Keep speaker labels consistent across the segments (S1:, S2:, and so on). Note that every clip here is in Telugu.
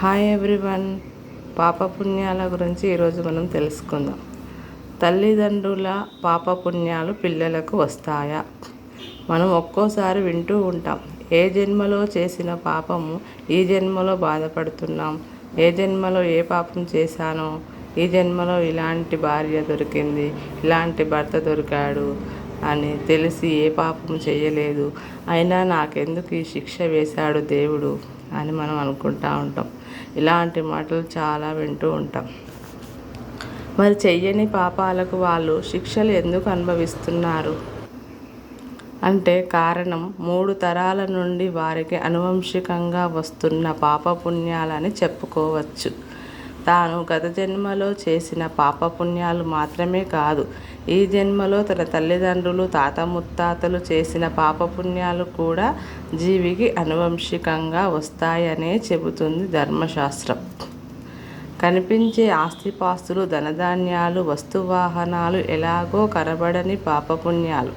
S1: హాయ్ ఎవ్రీవన్ పాపపుణ్యాల గురించి ఈరోజు మనం తెలుసుకుందాం. తల్లిదండ్రుల పాపపుణ్యాలు పిల్లలకు వస్తాయా? మనం ఒక్కోసారి వింటూ ఉంటాం. ఏ జన్మలో చేసిన పాపము ఈ జన్మలో బాధపడుతున్నాం? ఏ జన్మలో ఏ పాపం చేశానో? ఈ జన్మలో ఇలాంటి భార్య దొరికింది ఇలాంటి భర్త దొరికాడు అని తెలిసి ఏ పాపం చేయలేదు. అయినా నాకెందుకు ఈ శిక్ష వేశాడు దేవుడు అని మనం అనుకుంటూ ఉంటాం. ఇలాంటి మాటలు చాలా వింటూ ఉంటాం. మరి చెయ్యని పాపాలకు వాళ్ళు శిక్షలు ఎందుకు అనుభవిస్తున్నారు? అంటే కారణం మూడు తరాల నుండి వారికి అనువంశికంగా వస్తున్న పాపపుణ్యాలని చెప్పుకోవచ్చు. తాను గత జన్మలో చేసిన పాపపుణ్యాలు మాత్రమే కాదు ఈ జన్మలో తన తల్లిదండ్రులు తాత ముత్తాతలు చేసిన పాపపుణ్యాలు కూడా జీవికి అనువంశికంగా వస్తాయనే చెబుతుంది ధర్మశాస్త్రం. కనిపించే ఆస్తిపాస్తులు ధనధాన్యాలు వస్తువాహనాలు ఎలాగో కనబడని పాపపుణ్యాలు.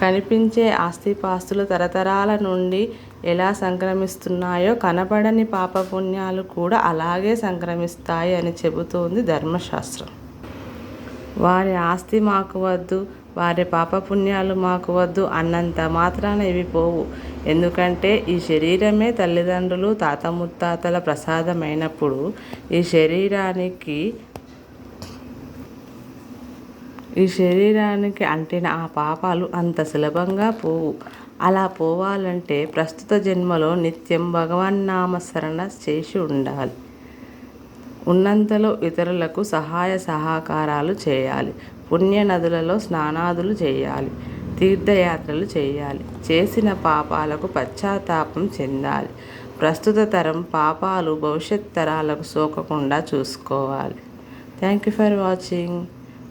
S1: కనిపించే ఆస్తిపాస్తులు తరతరాల నుండి ఎలా సంక్రమిస్తున్నాయో కనబడని పాపపుణ్యాలు కూడా అలాగే సంక్రమిస్తాయి అని చెబుతోంది ధర్మశాస్త్రం. వారి ఆస్తి మాకు వద్దు వారి పాపపుణ్యాలు మాకు వద్దు అన్నంత మాత్రాన ఇవి పోవు. ఎందుకంటే ఈ శరీరమే తల్లిదండ్రులు తాత ముత్తాతల ప్రసాదమైనప్పుడు ఈ శరీరానికి ఈ శరీరానికి అంటిన ఆ పాపాలు అంత సులభంగా పోవు. అలా పోవాలంటే ప్రస్తుత జన్మలో నిత్యం భగవన్నామస్మరణ చేసి ఉండాలి. ఉన్నంతలో ఇతరులకు సహాయ సహకారాలు చేయాలి. పుణ్య నదులలో స్నానాదులు చేయాలి. తీర్థయాత్రలు చేయాలి. చేసిన పాపాలకు పశ్చాత్తాపం చెందాలి. ప్రస్తుత తరం పాపాలు భవిష్యత్ తరాలకు సోకకుండా చూసుకోవాలి. Thank you for watching.